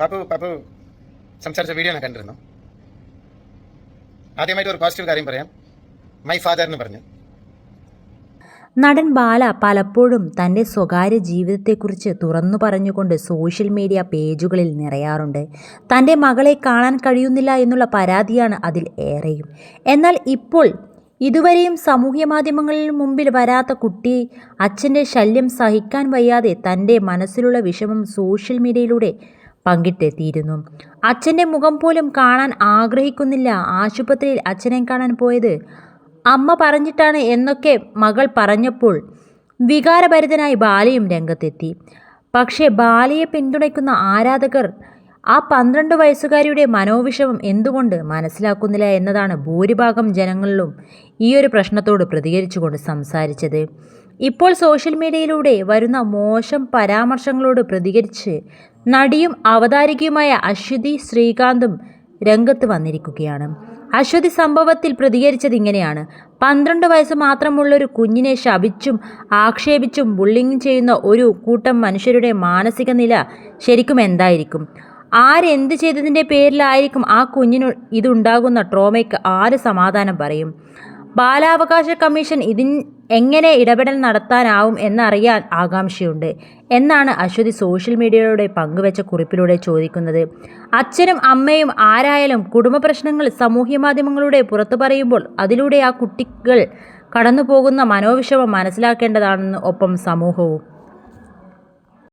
പാപ്പു പാപ്പു സംസാരിച്ച വീഡിയോ ഞാൻ കണ്ടിരുന്നു. ആദ്യമായിട്ട് ഒരു പോസിറ്റീവ് കാര്യം പറയാം. മൈ ഫാദർ എന്ന് പറഞ്ഞു. നടൻ ബാല പലപ്പോഴും തന്റെ സ്വകാര്യ ജീവിതത്തെക്കുറിച്ച് തുറന്നു പറഞ്ഞുകൊണ്ട് സോഷ്യൽ മീഡിയ പേജുകളിൽ നിറയാറുണ്ട്. തന്റെ മകളെ കാണാൻ കഴിയുന്നില്ല എന്നുള്ള പരാതിയാണ് അതിൽ ഏറെയും. എന്നാൽ ഇപ്പോൾ ഇതുവരെയും സാമൂഹ്യ മാധ്യമങ്ങളിൽ മുമ്പിൽ വരാത്ത കുട്ടി അച്ഛന്റെ ശല്യം സഹിക്കാൻ വയ്യാതെ തന്റെ മനസ്സിലുള്ള വിഷമം സോഷ്യൽ മീഡിയയിലൂടെ പങ്കിട്ടെത്തിയിരുന്നു. അച്ഛന്റെ മുഖം പോലും കാണാൻ ആഗ്രഹിക്കുന്നില്ല. ആശുപത്രിയിൽ അച്ഛനെ കാണാൻ പോയത് അമ്മ പറഞ്ഞിട്ടാണ് എന്നൊക്കെ മകൾ പറഞ്ഞപ്പോൾ വികാരഭരിതനായി ബാലയും രംഗത്തെത്തി. പക്ഷേ ബാലയെ പിന്തുണയ്ക്കുന്ന ആരാധകർ ആ പന്ത്രണ്ട് വയസ്സുകാരിയുടെ മനോവിഷമം എന്തുകൊണ്ട് മനസ്സിലാക്കുന്നില്ല എന്നതാണ് ഭൂരിഭാഗം ജനങ്ങളിലും ഈ ഒരു പ്രശ്നത്തോട് പ്രതികരിച്ചുകൊണ്ട് സംസാരിച്ചത്. ഇപ്പോൾ സോഷ്യൽ മീഡിയയിലൂടെ വരുന്ന മോശം പരാമർശങ്ങളോട് പ്രതികരിച്ച് നടിയും അവതാരികയുമായ അശ്വതി ശ്രീകാന്തും രംഗത്ത് വന്നിരിക്കുകയാണ്. അശ്വതി സംഭവത്തിൽ പ്രതികരിച്ചത് ഇങ്ങനെയാണ്. പന്ത്രണ്ട് വയസ്സ് മാത്രമുള്ള ഒരു കുഞ്ഞിനെ ശപിച്ചും ആക്ഷേപിച്ചും ബുള്ളിങ് ചെയ്യുന്ന ഒരു കൂട്ടം മനുഷ്യരുടെ മാനസിക നില ശരിക്കും എന്തായിരിക്കും? ആരെന്ത് ചെയ്തതിന്റെ പേരിലായിരിക്കും ആ കുഞ്ഞിന് ഇതുണ്ടാകുന്ന ട്രോമയ്ക്ക് ആര് സമാധാനം പറയും? ബാലാവകാശ കമ്മീഷൻ ഇതിൻ എങ്ങനെ ഇടപെടൽ നടത്താനാവും എന്നറിയാൻ ആകാംക്ഷയുണ്ട്. എന്നാണ് അശ്വതി സോഷ്യൽ മീഡിയയിലൂടെ പങ്കുവച്ച കുറിപ്പിലൂടെ ചോദിക്കുന്നത്. അച്ഛനും അമ്മയും ആരായാലും കുടുംബ പ്രശ്നങ്ങൾ സാമൂഹ്യ മാധ്യമങ്ങളിലൂടെ പുറത്തു പറയുമ്പോൾ അതിലൂടെ ആ കുട്ടികൾ കടന്നു പോകുന്ന മനോവിഷമം മനസ്സിലാക്കേണ്ടതാണെന്ന് ഒപ്പം സമൂഹവും